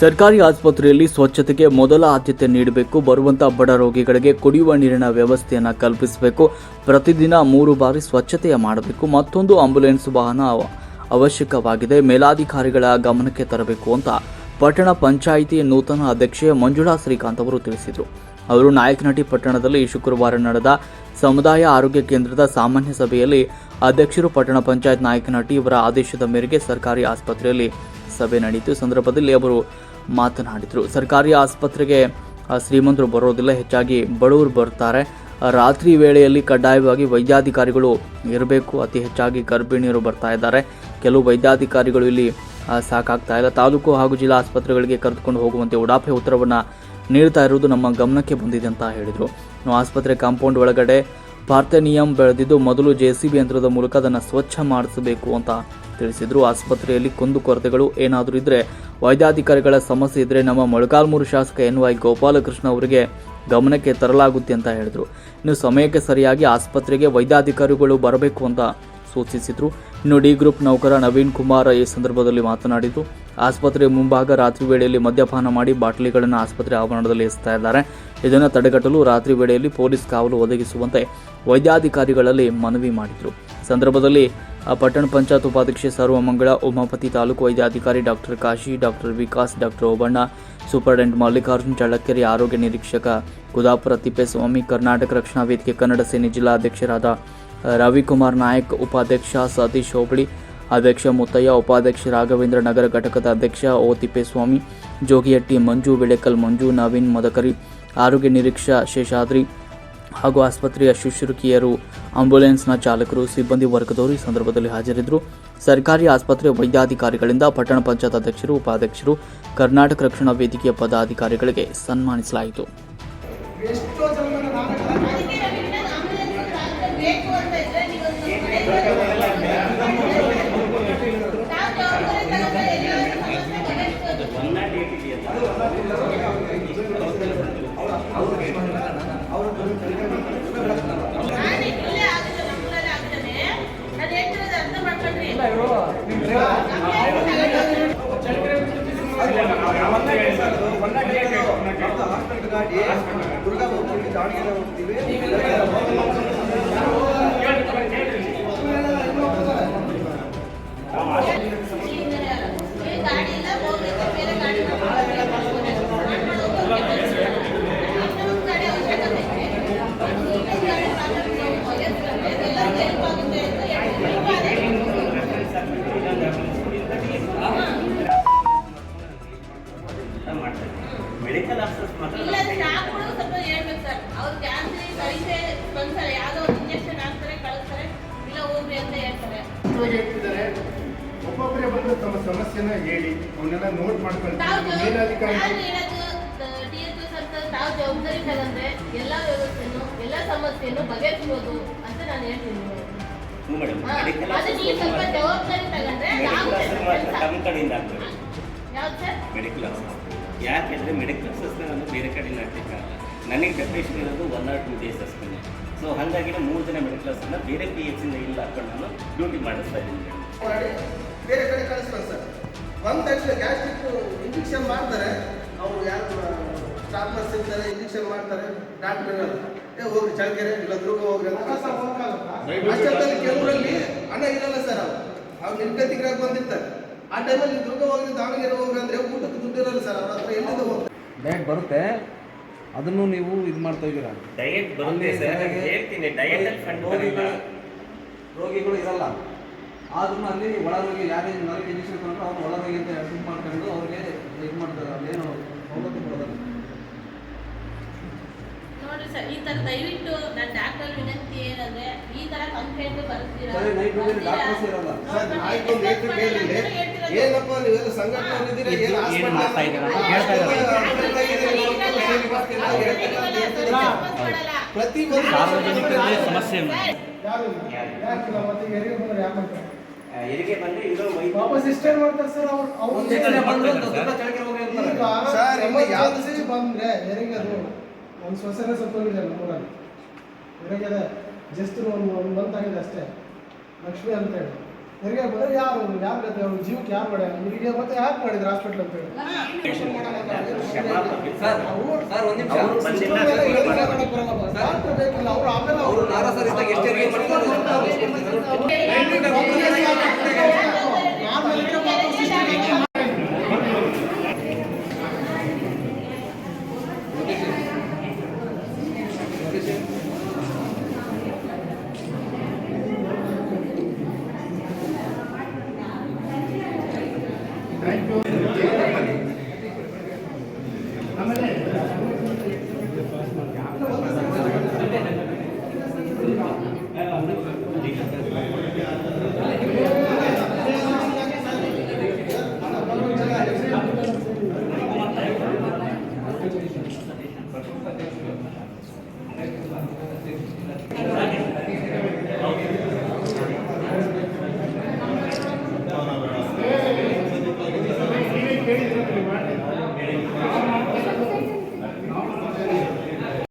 ಸರ್ಕಾರಿ ಆಸ್ಪತ್ರೆಯಲ್ಲಿ ಸ್ವಚ್ಛತೆಗೆ ಮೊದಲ ಆದ್ಯತೆ ನೀಡಬೇಕು ಬರುವಂತಹ ಬಡ ರೋಗಿಗಳಿಗೆ ಕುಡಿಯುವ ನೀರಿನ ವ್ಯವಸ್ಥೆಯನ್ನು ಕಲ್ಪಿಸಬೇಕು, ಪ್ರತಿದಿನ ಮೂರು ಬಾರಿ ಸ್ವಚ್ಛತೆಯ ಮಾಡಬೇಕು, ಮತ್ತೊಂದು ಆಂಬ್ಯುಲೆನ್ಸ್ ವಾಹನ ಅವ- ಅವಶ್ಯಕವಾಗಿದೆ, ಮೇಲಾಧಿಕಾರಿಗಳ ಗಮನಕ್ಕೆ ತರಬೇಕು ಅಂತ ಪಟ್ಟಣ ಪಂಚಾಯಿತಿ ನೂತನ ಅಧ್ಯಕ್ಷೆ ಮಂಜುಳಾ ಶ್ರೀಕಾಂತ್ ಅವರು ತಿಳಿಸಿದರು. ಅವರು ನಾಯಕನಟಿ ಪಟ್ಟಣದಲ್ಲಿ ಶುಕ್ರವಾರ ನಡೆದ ಸಮುದಾಯ ಆರೋಗ್ಯ ಕೇಂದ್ರದ ಸಾಮಾನ್ಯ ಸಭೆಯಲ್ಲಿ ಅಧ್ಯಕ್ಷರು ಪಟ್ಟಣ ಪಂಚಾಯತ್ ನಾಯಕನಟಿ ಇವರ ಆದೇಶದ ಮೇರೆಗೆ ಸರ್ಕಾರಿ ಆಸ್ಪತ್ರೆಯಲ್ಲಿ ಸಭೆ ನಡೆಯಿತು. ಸಂದರ್ಭದಲ್ಲಿ ಅವರು ಮಾತನಾಡಿದರು. ಸರ್ಕಾರಿ ಆಸ್ಪತ್ರೆಗೆ ಶ್ರೀಮಂತರು ಬರೋದಿಲ್ಲ, ಹೆಚ್ಚಾಗಿ ಬಡವರು ಬರ್ತಾರೆ. ರಾತ್ರಿ ವೇಳೆಯಲ್ಲಿ ಕಡ್ಡಾಯವಾಗಿ ವೈದ್ಯಾಧಿಕಾರಿಗಳು ಇರಬೇಕು. ಅತಿ ಹೆಚ್ಚಾಗಿ ಗರ್ಭಿಣಿಯರು ಬರ್ತಾ ಇದ್ದಾರೆ. ಕೆಲವು ವೈದ್ಯಾಧಿಕಾರಿಗಳು ಇಲ್ಲಿ ಸಾಕಾಗ್ತಾ ಇಲ್ಲ. ತಾಲೂಕು ಹಾಗೂ ಜಿಲ್ಲಾ ಆಸ್ಪತ್ರೆಗಳಿಗೆ ಕರೆದುಕೊಂಡು ಹೋಗುವಂತೆ ಉಡಾಫೆ ಉತ್ತರವನ್ನು ನೀಡ್ತಾ ಇರುವುದು ನಮ್ಮ ಗಮನಕ್ಕೆ ಬಂದಿದೆ ಅಂತ ಹೇಳಿದರು. ಆಸ್ಪತ್ರೆ ಕಾಂಪೌಂಡ್ ಒಳಗಡೆ ಪಾರ್ಥೆನಿಯಂ ಬೆಳೆದಿದ್ದು, ಮೊದಲು ಜೆ ಸಿ ಬಿ ಯಂತ್ರದ ಮೂಲಕ ಅದನ್ನು ಸ್ವಚ್ಛ ಮಾಡಿಸಬೇಕು ಅಂತ ತಿಳಿಸಿದರು. ಆಸ್ಪತ್ರೆಯಲ್ಲಿ ಕುಂದುಕೊರತೆಗಳು ಏನಾದರೂ ಇದ್ದರೆ ವೈದ್ಯಾಧಿಕಾರಿಗಳ ಸಮಸ್ಯೆ ಇದ್ದರೆ ನಮ್ಮ ಮೊಳಕಾಲ್ಮೂರು ಶಾಸಕ ಎನ್ ವೈ ಗೋಪಾಲಕೃಷ್ಣ ಅವರಿಗೆ ಗಮನಕ್ಕೆ ತರಲಾಗುತ್ತೆ ಅಂತ ಹೇಳಿದರು. ಇನ್ನು ಸಮಯಕ್ಕೆ ಸರಿಯಾಗಿ ಆಸ್ಪತ್ರೆಗೆ ವೈದ್ಯಾಧಿಕಾರಿಗಳು ಬರಬೇಕು ಅಂತ ಸೂಚಿಸಿದರು. ಇನ್ನು ಡಿ ಗ್ರೂಪ್ ನೌಕರ ನವೀನ್ ಕುಮಾರ್ ಈ ಸಂದರ್ಭದಲ್ಲಿ ಮಾತನಾಡಿದರು. ಆಸ್ಪತ್ರೆ ಮುಂಭಾಗ ರಾತ್ರಿ ವೇಳೆಯಲ್ಲಿ ಮದ್ಯಪಾನ ಮಾಡಿ ಬಾಟಲಿಗಳನ್ನು ಆಸ್ಪತ್ರೆ ಆವರಣದಲ್ಲಿ ಎಸೆತಾ ಇದ್ದಾರೆ. ಇದನ್ನು ತಡೆಗಟ್ಟಲು ರಾತ್ರಿ ವೇಳೆಯಲ್ಲಿ ಪೊಲೀಸ್ ಕಾವಲು ಒದಗಿಸುವಂತೆ ವೈದ್ಯಾಧಿಕಾರಿಗಳಲ್ಲಿ ಮನವಿ ಮಾಡಿದರು. ಸಂದರ್ಭದಲ್ಲಿ ಆ, ಪಟ್ಟಣ ಪಂಚಾಯತ್ ಉಪಾಧ್ಯಕ್ಷೆ ಸರ್ವಮಂಗಳ ಉಮಾಪತಿ ತಾಲೂಕು ವೈದ್ಯಾಧಿಕಾರಿ doctor Kashi doctor Vikas doctor Obanna superintendent Mallikarjun Challakere ಆರೋಗ್ಯ ನಿರೀಕ್ಷಕ ಕುದಾಪುರ ತಿಪ್ಪೇಸ್ವಾಮಿ ಕರ್ನಾಟಕ ರಕ್ಷಣಾ ವೇದಿಕೆ ಕನ್ನಡ ಸೇನೆ ಜಿಲ್ಲಾಧ್ಯಕ್ಷರಾದ ಆ, ರವಿಕುಮಾರ್ ನಾಯಕ್ ಉಪಾಧ್ಯಕ್ಷ ಸತೀಶ್ ಹೋಬಳಿ ಅಧ್ಯಕ್ಷ ಮುತ್ತಯ್ಯ ಉಪಾಧ್ಯಕ್ಷ ರಾಘವೇಂದ್ರ ನಗರ ಘಟಕದ ಅಧ್ಯಕ್ಷ ಓ ತಿಪ್ಪೇಸ್ವಾಮಿ ಜೋಗಿಹಟ್ಟಿ ಮಂಜು ಬೆಳೆಕಲ್ ಮಂಜು ನವೀನ್ ಮದಕರಿ ಆರೋಗ್ಯ ನಿರೀಕ್ಷಾ ಶೇಷಾದ್ರಿ ಹಾಗೂ ಆಸ್ಪತ್ರೆಯ ಶುಶ್ರೂಷಕಿಯರು ಆಂಬ್ಯುಲೆನ್ಸ್ನ ಚಾಲಕರು, ಸಿಬ್ಬಂದಿ ವರ್ಗದವರು ಈ ಸಂದರ್ಭದಲ್ಲಿ ಹಾಜರಿದ್ದರು. ಸರ್ಕಾರಿ ಆಸ್ಪತ್ರೆ ವೈದ್ಯಾಧಿಕಾರಿಗಳಿಂದ ಪಟ್ಟಣ ಪಂಚಾಯತ್ ಅಧ್ಯಕ್ಷರು, ಉಪಾಧ್ಯಕ್ಷರು, ಕರ್ನಾಟಕ ರಕ್ಷಣಾ ವೇದಿಕೆಯ ಪದಾಧಿಕಾರಿಗಳಿಗೆ ಸನ್ಮಾನಿಸಲಾಯಿತು. দিবে ಅವ್ರು ಜಾಸ್ತಿ ಕಳಿಸೆ ಬಂದ್ತಾರೆ ಯಾವುದೋ ಒಂದು ಇಂಜೆಕ್ಷನ್ ಹಾಕ್ತಾರೆ ಕಳಿಸ್ತಾರೆ ಇಲ್ಲ ಹೋಗ್ರಿ ಅಂತ ಹೇಳ್ತಾರೆ. ಹೇಳ್ತಿದ್ದಾರೆ ಒಬ್ಬೊಬ್ಬರೇ ಬಂದು ತಮ್ಮ ಸಮಸ್ಯೆನ ಹೇಳಿ ಅವನ್ನೆಲ್ಲ ನೋಟ್ ತಾವು ಮೇಲಾಧಿಕಾರಿ ನಾನು ಹೇಳೋದು ಡಿ ಸರ್ ತಾವು ಜವಾಬ್ದಾರಿ ತಗೊಂಡ್ರೆ ಎಲ್ಲ ವ್ಯವಸ್ಥೆನು ಎಲ್ಲ ಸಮಸ್ಯೆಯನ್ನು ಬಗೆಹರಿಸಬಹುದು ಅಂತ ನಾನು ಹೇಳ್ತೀನಿ. ಹ್ಞೂ ಮೇಡಮ್. ಹಾ, ಮೆಡಿಕಲ್ ಅದು ನೀವು ಸ್ವಲ್ಪ ಜವಾಬ್ದಾರಿ ತಗೊಂಡ್ರೆ ನಾವು ಮೆಡಿಕಲ್ ಮಾತ್ರ ಕೆಲಸ ನಮ್ಮ ಕಡೆಯಿಂದ ಆಗ್ತದೆ. ಯಾವ್ದು ಸರ್? ಮೆಡಿಕಲ್ ಯಾಕೆಂದ್ರೆ ಮೆಡಿಕಲ್ ಆಫೀಸರ್ಸ್ನ ನಾನು ಬೇರೆ ಕಡೆಯಿಂದ ಹಾಕ್ಲಿಕ್ಕಾಗಲ್ಲ ನನಗೆ ಡೆಪ್ರೇಷನ್ ಇರೋದು ಒನ್ ಆರ್ ಟೂ ಡೇಸ್ ಅಷ್ಟೇ ಸೊ ಹಾಗಾಗಿ ನಾನು ಮೂರು ಜನ ಮಿಡಲ್ ಕ್ಲಾಸ್ ಇಂದ ಬೇರೆ ಪಿ ಎಚ್ ಇಂದ ಇಲ್ಲ ಹಾಕೊಂಡು ನಾನು ಡ್ಯೂಟಿ ಮಾಡಿಸ್ತಾ ಇದ್ದೀನಿ. ಬೇರೆ ಕಡೆ ಕಳಿಸ್ತಾರೆ ಸರ್. ಬಂದ ತಕ್ಷಣ ಗ್ಯಾಸ್ಟ್ರಿಕ್ ಇಂಜೆಕ್ಷನ್ ಮಾಡ್ತಾರೆ. ಅವ್ರು ಯಾರು ಸ್ಟಾಫ್ ನರ್ಸ್ ಇರ್ತಾರೆ ಇಂಜೆಕ್ಷನ್ ಮಾಡ್ತಾರೆ. ಡಾಕ್ಟರ್ ಏ ಹೋಗ್ರಿ ಚಳ್ಳಕೆರೆ ಇಲ್ಲ ದುರ್ಗ ಹೋಗ್ರಿ ಅಂತ. ಅಷ್ಟೊತ್ತಲ್ಲಿ ಕೆಲವರಲ್ಲಿ ಹಣ ಇರಲ್ಲ ಸರ್ ಅವ್ರು. ಅವ್ರು ನಿರ್ಗತಿಕರಾಗಿ ಬಂದಿರ್ತಾರೆ. ಆ ಟೈಮಲ್ಲಿ ದುರ್ಗ ಹೋಗಿ ದಾವಣಗೆರೆ ಹೋಗ್ರಿ ಅಂದ್ರೆ ಊಟಕ್ಕೆ ದುಡ್ಡು ಇರಲ್ಲ ಸರ್ ಅವ್ರ ಹತ್ರ. ಎಲ್ಲಿಂದ ಹೋಗ್ತಾರೆ? ಬರುತ್ತೆ. ಅದನ್ನು ನೀವು ಇದು ಮಾಡ್ತಾ ಇದ್ದೀರಾ? ಡಯಟ್ ಬರುತ್ತೆ ಅಲ್ಲಿ ಸರ್ ಹೇಳ್ತೀನಿ ಡಯಟಲ್ಲಿ ಫಂಡ್ ಬರಲ್ಲ ರೋಗಿಗಳು ರೋಗಿಗಳು ಇರಲ್ಲ. ಆದ್ರೂ ಅಲ್ಲಿ ಒಳ ರೋಗಿ ಯಾರೇ ನರಗೆ ಇಂಜೆಕ್ಷನ್ ತಗೊಂಡ್ರೆ ಅವ್ರು ಒಳ ರೋಗಿ ಅಂತ ಇದು ಮಾಡ್ಕೊಂಡು ಅವ್ರಿಗೆ ಇದು ಮಾಡ್ತಾರೆ ಅಲ್ಲೇನು ಸರ್ ಈ ತರ ದಯವಿಟ್ಟು ನನ್ನ ಡಾಕ್ಟರ್ ವಿನಂತಿ ಏನಂದ್ರೆ ಈ ಕಂಪ್ಲೇಂಟ್ ಬರ್ತೀರಾ? ಏನಪ್ಪ ನೀವೆಲ್ಲ ಸಂಘಟನೆ ಏನು ಮಾಡ್ತಾ ಇದ್ದೀರಾ? ಅಂತ ಹೇಳ್ತಾ ಇದ್ದಾರೆ. ಪ್ರತಿ ಒಂದು ಸಾರ್ವಜನಿಕರಿಗೆ ಸಮಸ್ಯೆ ಹೆರಿಗೆ ಬಂದ್ರೆ? ಇದು ವೈದ್ಯ ವಾಪಸ್ ಇಷ್ಟೇ ಮಾಡ್ತಾರೆ ಸರ್ ಅವ್ರು. ಅವ್ರು ಬಂದ್ರು ದುರ್ಗ ಚಳಕೆ ಹೋಗಿ ಅಂತಾರೆ ಸರ್, ಇನ್ನು ಯಾವ್ದು ಬಂದ್ರೆ ಹೆರಿಗೆ ಅದು ಒಂದು ಸೊಸೆನೇ ಸತ್ತೋಗಿದೆ ನಮ್ಮೂರಲ್ಲಿ ಬೆಳಗ್ಗೆ ಜಸ್ಟ್ ಒಂದು ಒಂದು ಮಂತ್ ಆಗಿದೆ ಅಷ್ಟೇ ಲಕ್ಷ್ಮಿ ಅಂತ ಹೇಳಿ ಹೆರಿಗೆ ಬಂದ್ರೆ ಯಾರು ಯಾರು ಗತ್ತೆ ಅವ್ರ ಜೀವಕ್ಕೆ ಯಾರು ಮಾಡ್ಯಾರ ನಿಮಗೆ ಮತ್ತೆ ಯಾಕೆ ಮಾಡಿದ್ರು ಹಾಸ್ಪಿಟ್ಲ್ ಅಂತ ಹೇಳಿ ಸರ್ ಸರ್ ಒಂದು ನಿಮಿಷ ಅವ್ರು ಬಂದಿಲ್ಲ ಡಾಕ್ಟರ್ ಬೇಕಿಲ್ಲ ಅವ್ರು ಆಮೇಲೆ ಅವರು ನಾರಾ ಸರ್ ಇದ್ದಾಗ ಎಷ್ಟು ಹೆರಿಗೆ ಮಾಡಿದ್ದಾರೆ